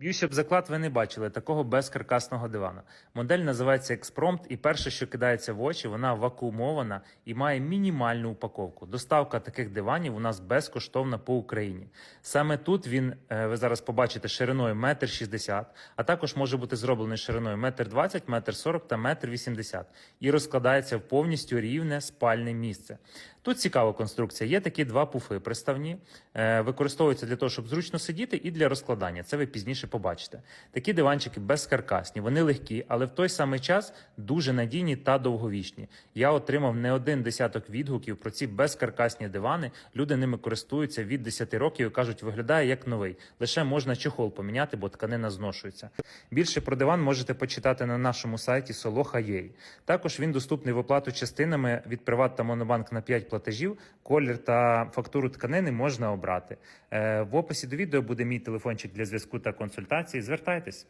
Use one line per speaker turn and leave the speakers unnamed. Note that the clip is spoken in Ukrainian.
Б'юся об заклад, ви не бачили такого безкаркасного дивана. Модель називається Експромт, і перше, що кидається в очі, вона вакуумована і має мінімальну упаковку. Доставка таких диванів у нас безкоштовна по Україні. Саме тут він, е, ви зараз побачите, шириною 1,60 м, а також може бути зроблений шириною 1,20 м, 1,40 м та 1,80 м і розкладається в повністю рівне спальне місце. Тут цікава конструкція. Є такі два пуфи приставні, е, використовуються для того, щоб зручно сидіти, і для розкладання. Це ви пізніше побачите. Такі диванчики безкаркасні, вони легкі, але в той самий час дуже надійні та довговічні. Я отримав не один десяток відгуків про ці безкаркасні дивани. Люди ними користуються від 10 років і кажуть, виглядає як новий. Лише можна чохол поміняти, бо тканина зношується. Більше про диван можете почитати на нашому сайті Soloha.ua. Також він доступний в оплату частинами від Приват та Монобанк на 5 платежів. Колір та фактуру тканини можна обрати. Е, В описі до відео буде мій телефончик для зв'язку та консультації. Звертайтесь.